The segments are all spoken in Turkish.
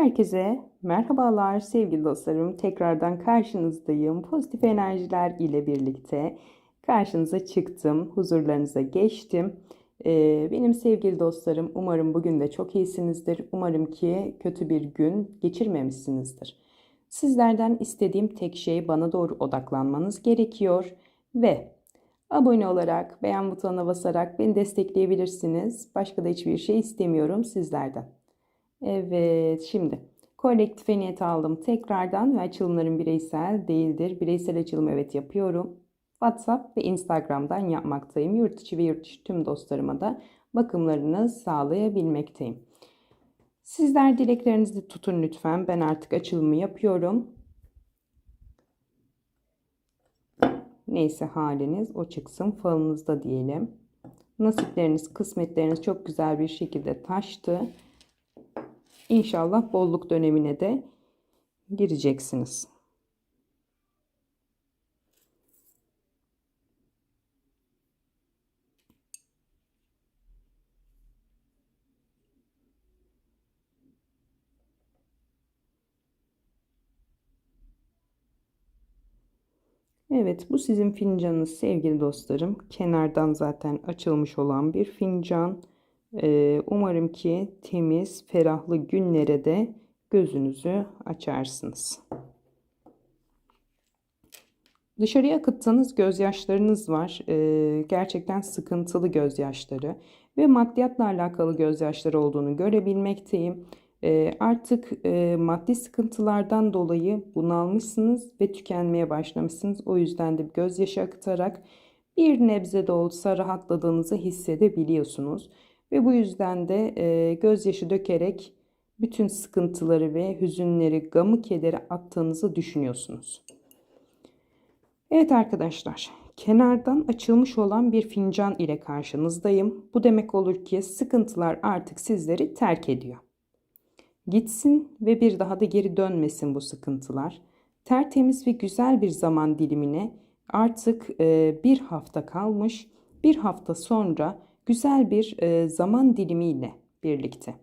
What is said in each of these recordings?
Herkese merhabalar sevgili dostlarım. Tekrardan karşınızdayım. Pozitif enerjiler ile birlikte karşınıza çıktım. Huzurlarınıza geçtim. Ee, benim sevgili dostlarım umarım bugün de çok iyisinizdir. Umarım ki kötü bir gün geçirmemişsinizdir. Sizlerden istediğim tek şey bana doğru odaklanmanız gerekiyor ve abone olarak, beğen butonuna basarak beni destekleyebilirsiniz. Başka da hiçbir şey istemiyorum sizlerden. Evet, şimdi kolektife niyet aldım tekrardan ve açılımlarım bireysel değildir. Bireysel açılım evet yapıyorum. WhatsApp ve Instagram'dan yapmaktayım. Yurt içi ve yurt dışı tüm dostlarıma da bakımlarını sağlayabilmekteyim. Sizler dileklerinizi tutun lütfen. Ben artık açılımı yapıyorum. Neyse haliniz o çıksın falınızda diyelim. Nasipleriniz, kısmetleriniz çok güzel bir şekilde taştı. İnşallah bolluk dönemine de gireceksiniz. Evet bu sizin fincanınız sevgili dostlarım. Kenardan zaten açılmış olan bir fincan. Ee, umarım ki temiz, ferahlı günlere de gözünüzü açarsınız. Dışarıya akıttığınız gözyaşlarınız var. Ee, gerçekten sıkıntılı gözyaşları ve maddiyatla alakalı gözyaşları olduğunu görebilmekteyim. Ee, artık e, maddi sıkıntılardan dolayı bunalmışsınız ve tükenmeye başlamışsınız. O yüzden de gözyaşı akıtarak bir nebze de olsa rahatladığınızı hissedebiliyorsunuz. Ve bu yüzden de e, gözyaşı dökerek bütün sıkıntıları ve hüzünleri, gamı, kederi attığınızı düşünüyorsunuz. Evet arkadaşlar, kenardan açılmış olan bir fincan ile karşınızdayım. Bu demek olur ki sıkıntılar artık sizleri terk ediyor. Gitsin ve bir daha da geri dönmesin bu sıkıntılar. Tertemiz ve güzel bir zaman dilimine artık e, bir hafta kalmış. Bir hafta sonra güzel bir e, zaman dilimiyle birlikte,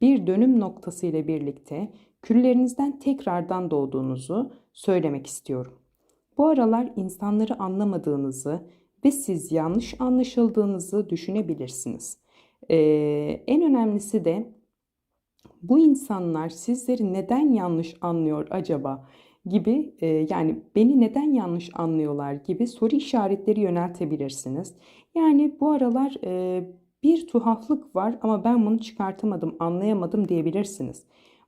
bir dönüm noktası ile birlikte küllerinizden tekrardan doğduğunuzu söylemek istiyorum. Bu aralar insanları anlamadığınızı ve siz yanlış anlaşıldığınızı düşünebilirsiniz. Ee, en önemlisi de bu insanlar sizleri neden yanlış anlıyor acaba gibi e, yani beni neden yanlış anlıyorlar gibi soru işaretleri yöneltebilirsiniz. Yani bu aralar e, bir tuhaflık var ama ben bunu çıkartamadım, anlayamadım diyebilirsiniz.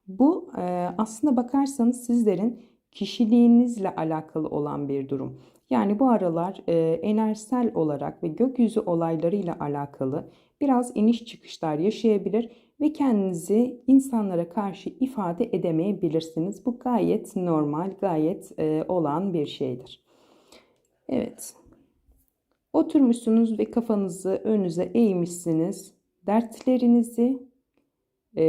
Bu e, aslında bakarsanız sizlerin kişiliğinizle alakalı olan bir durum. Yani bu aralar e, enerjisel olarak ve gökyüzü olaylarıyla alakalı biraz iniş çıkışlar yaşayabilir ve kendinizi insanlara karşı ifade edemeyebilirsiniz. Bu gayet normal, gayet e, olan bir şeydir. Evet. Oturmuşsunuz ve kafanızı önünüze eğmişsiniz. Dertlerinizi e,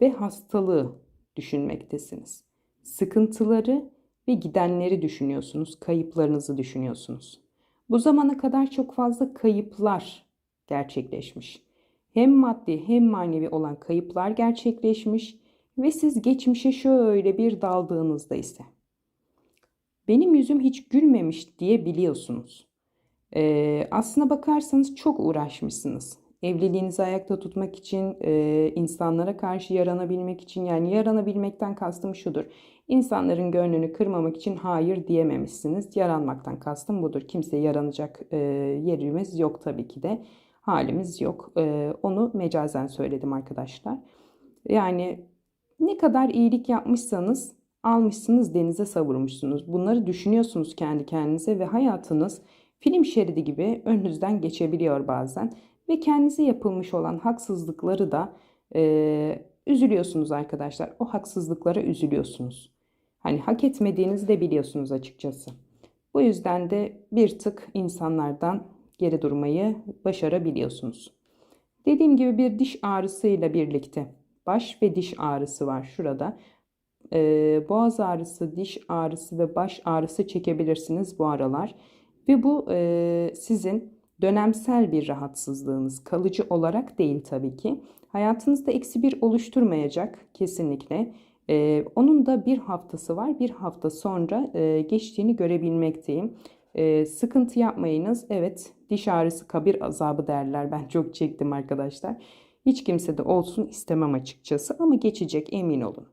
ve hastalığı düşünmektesiniz. Sıkıntıları ve gidenleri düşünüyorsunuz, kayıplarınızı düşünüyorsunuz. Bu zamana kadar çok fazla kayıplar gerçekleşmiş. Hem maddi hem manevi olan kayıplar gerçekleşmiş ve siz geçmişe şöyle bir daldığınızda ise benim yüzüm hiç gülmemiş diye biliyorsunuz. Ee, aslına bakarsanız çok uğraşmışsınız. Evliliğinizi ayakta tutmak için, e, insanlara karşı yaranabilmek için yani yaranabilmekten kastım şudur. İnsanların gönlünü kırmamak için hayır diyememişsiniz. Yaranmaktan kastım budur. Kimseye yaranacak e, yerimiz yok tabii ki de. Halimiz yok. E, onu mecazen söyledim arkadaşlar. Yani ne kadar iyilik yapmışsanız almışsınız denize savurmuşsunuz. Bunları düşünüyorsunuz kendi kendinize ve hayatınız film şeridi gibi önünüzden geçebiliyor bazen. Ve kendinize yapılmış olan haksızlıkları da e, üzülüyorsunuz arkadaşlar. O haksızlıklara üzülüyorsunuz. Hani hak etmediğinizi de biliyorsunuz açıkçası. Bu yüzden de bir tık insanlardan geri durmayı başarabiliyorsunuz. Dediğim gibi bir diş ağrısıyla birlikte baş ve diş ağrısı var şurada. Ee, boğaz ağrısı, diş ağrısı ve baş ağrısı çekebilirsiniz bu aralar. Ve bu e, sizin dönemsel bir rahatsızlığınız, kalıcı olarak değil tabii ki. Hayatınızda eksi bir oluşturmayacak kesinlikle. Ee, onun da bir haftası var. Bir hafta sonra e, geçtiğini görebilmekteyim. Ee, sıkıntı yapmayınız. Evet, diş ağrısı kabir azabı derler. Ben çok çektim arkadaşlar. Hiç kimse de olsun istemem açıkçası ama geçecek emin olun.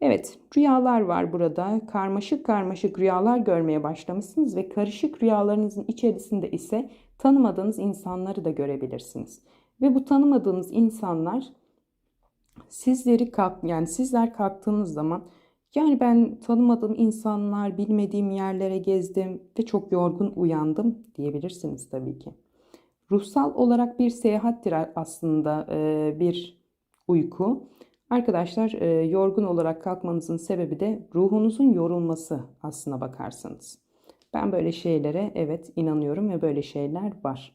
Evet, rüyalar var burada. Karmaşık karmaşık rüyalar görmeye başlamışsınız ve karışık rüyalarınızın içerisinde ise tanımadığınız insanları da görebilirsiniz. Ve bu tanımadığınız insanlar sizleri kalk yani sizler kalktığınız zaman yani ben tanımadığım insanlar, bilmediğim yerlere gezdim ve çok yorgun uyandım diyebilirsiniz tabii ki. Ruhsal olarak bir seyahattir aslında bir uyku. Arkadaşlar yorgun olarak kalkmanızın sebebi de ruhunuzun yorulması aslına bakarsanız. Ben böyle şeylere evet inanıyorum ve böyle şeyler var.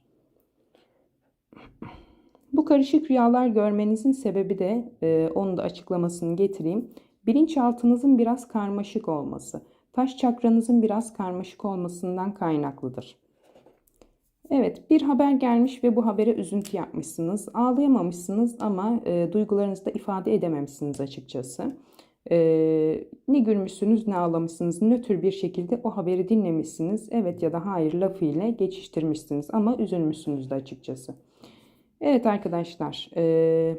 Bu karışık rüyalar görmenizin sebebi de e, onu da açıklamasını getireyim. Bilinçaltınızın biraz karmaşık olması, taş çakranızın biraz karmaşık olmasından kaynaklıdır. Evet, bir haber gelmiş ve bu habere üzüntü yapmışsınız. Ağlayamamışsınız ama e, duygularınızı da ifade edememişsiniz açıkçası. E, ne gülmüşsünüz ne ağlamışsınız. Nötr bir şekilde o haberi dinlemişsiniz. Evet ya da hayır lafı ile geçiştirmişsiniz ama üzülmüşsünüz de açıkçası. Evet arkadaşlar, e,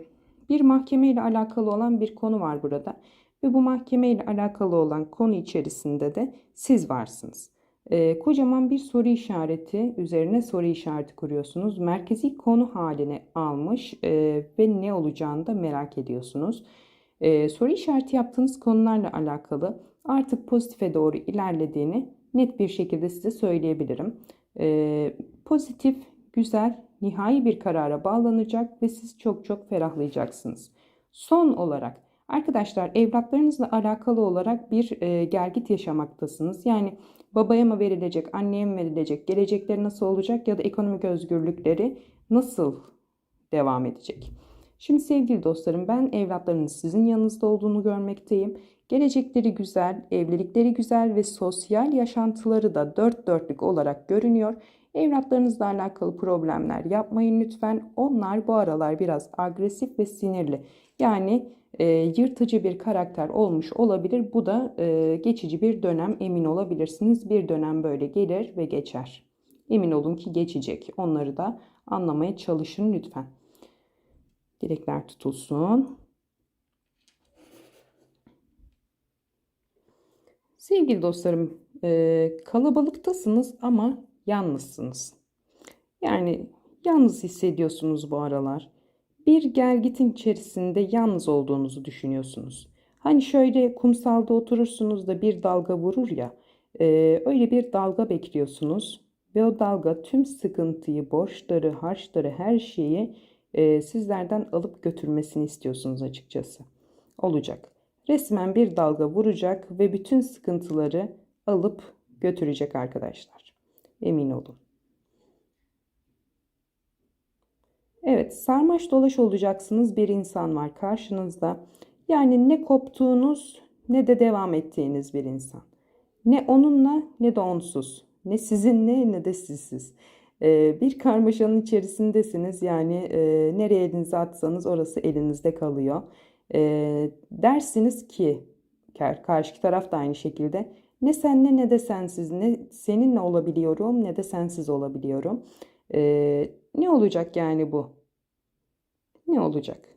bir mahkeme ile alakalı olan bir konu var burada. Ve bu mahkeme ile alakalı olan konu içerisinde de siz varsınız. E, kocaman bir soru işareti üzerine soru işareti kuruyorsunuz. Merkezi konu haline almış e, ve ne olacağını da merak ediyorsunuz. Soru işareti yaptığınız konularla alakalı artık pozitife doğru ilerlediğini net bir şekilde size söyleyebilirim. Pozitif, güzel, nihai bir karara bağlanacak ve siz çok çok ferahlayacaksınız. Son olarak arkadaşlar evlatlarınızla alakalı olarak bir e, gergit yaşamaktasınız. Yani babaya mı verilecek, anneye mi verilecek, gelecekleri nasıl olacak ya da ekonomik özgürlükleri nasıl devam edecek? Şimdi sevgili dostlarım ben evlatlarınız sizin yanınızda olduğunu görmekteyim. Gelecekleri güzel, evlilikleri güzel ve sosyal yaşantıları da dört dörtlük olarak görünüyor. Evlatlarınızla alakalı problemler yapmayın lütfen. Onlar bu aralar biraz agresif ve sinirli. Yani e, yırtıcı bir karakter olmuş olabilir. Bu da e, geçici bir dönem emin olabilirsiniz. Bir dönem böyle gelir ve geçer. Emin olun ki geçecek. Onları da anlamaya çalışın lütfen. Dilekler tutulsun. Sevgili dostlarım, e, kalabalıktasınız ama yalnızsınız. Yani yalnız hissediyorsunuz bu aralar. Bir gelgitin içerisinde yalnız olduğunuzu düşünüyorsunuz. Hani şöyle kumsalda oturursunuz da bir dalga vurur ya, e, öyle bir dalga bekliyorsunuz ve o dalga tüm sıkıntıyı, borçları, harçları, her şeyi e, sizlerden alıp götürmesini istiyorsunuz açıkçası. Olacak. Resmen bir dalga vuracak ve bütün sıkıntıları alıp götürecek arkadaşlar. Emin olun. Evet, sarmaş dolaş olacaksınız bir insan var karşınızda. Yani ne koptuğunuz ne de devam ettiğiniz bir insan. Ne onunla ne de onsuz. Ne sizinle ne de sizsiz. Ee, bir karmaşanın içerisindesiniz. Yani e, nereye elinizi atsanız orası elinizde kalıyor. Ee, dersiniz ki karşı taraf da aynı şekilde ne senle ne de sensiz ne seninle olabiliyorum ne de sensiz olabiliyorum. Ee, ne olacak yani bu? Ne olacak?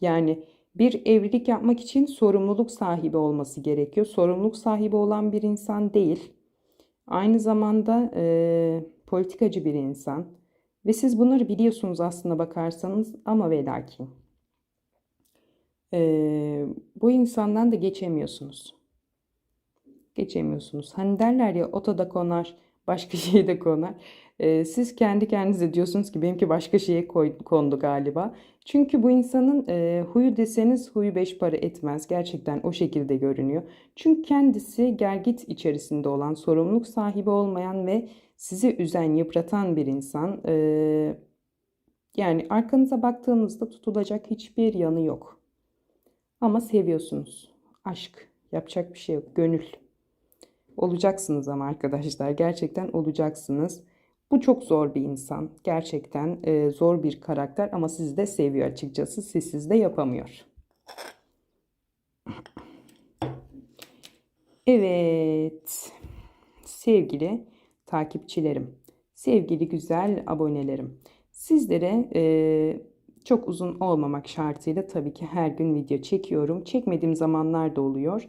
Yani bir evlilik yapmak için sorumluluk sahibi olması gerekiyor. Sorumluluk sahibi olan bir insan değil. Aynı zamanda e, politikacı bir insan. Ve siz bunları biliyorsunuz aslında bakarsanız ama ve lakin. E, bu insandan da geçemiyorsunuz. Geçemiyorsunuz. Hani derler ya otoda konar, başka şeye de konar. E, siz kendi kendinize diyorsunuz ki benimki başka şeye koy, kondu galiba. Çünkü bu insanın e, huyu deseniz huyu beş para etmez. Gerçekten o şekilde görünüyor. Çünkü kendisi gergit içerisinde olan, sorumluluk sahibi olmayan ve sizi üzen, yıpratan bir insan. E, yani arkanıza baktığınızda tutulacak hiçbir yanı yok. Ama seviyorsunuz. Aşk. Yapacak bir şey yok. Gönül. Olacaksınız ama arkadaşlar. Gerçekten olacaksınız. Bu çok zor bir insan. Gerçekten e, zor bir karakter ama sizi de seviyor açıkçası. Sizsiz de yapamıyor. Evet. Sevgili takipçilerim, sevgili güzel abonelerim. Sizlere e, çok uzun olmamak şartıyla tabii ki her gün video çekiyorum. Çekmediğim zamanlar da oluyor.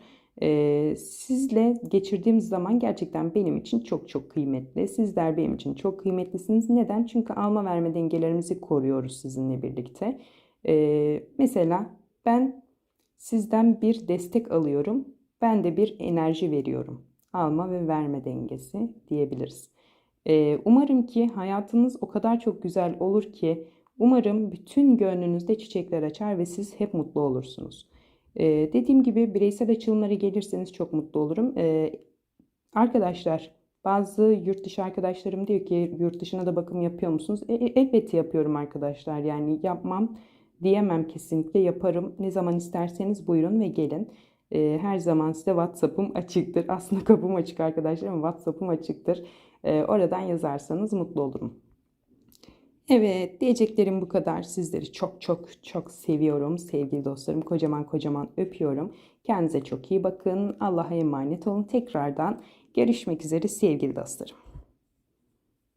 Sizle geçirdiğim zaman gerçekten benim için çok çok kıymetli. Sizler benim için çok kıymetlisiniz. Neden? Çünkü alma verme dengelerimizi koruyoruz sizinle birlikte. Mesela ben sizden bir destek alıyorum. Ben de bir enerji veriyorum. Alma ve verme dengesi diyebiliriz. Umarım ki hayatınız o kadar çok güzel olur ki umarım bütün gönlünüzde çiçekler açar ve siz hep mutlu olursunuz. Ee, dediğim gibi bireysel açılımlara gelirseniz çok mutlu olurum. Ee, arkadaşlar bazı yurt dışı arkadaşlarım diyor ki yurt dışına da bakım yapıyor musunuz? E, e, elbette yapıyorum arkadaşlar. Yani yapmam diyemem kesinlikle yaparım. Ne zaman isterseniz buyurun ve gelin. Ee, her zaman size WhatsApp'ım açıktır. Aslında kapım açık arkadaşlar ama WhatsApp'ım açıktır. Ee, oradan yazarsanız mutlu olurum. Evet, diyeceklerim bu kadar. Sizleri çok çok çok seviyorum sevgili dostlarım. Kocaman kocaman öpüyorum. Kendinize çok iyi bakın. Allah'a emanet olun. Tekrardan görüşmek üzere sevgili dostlarım.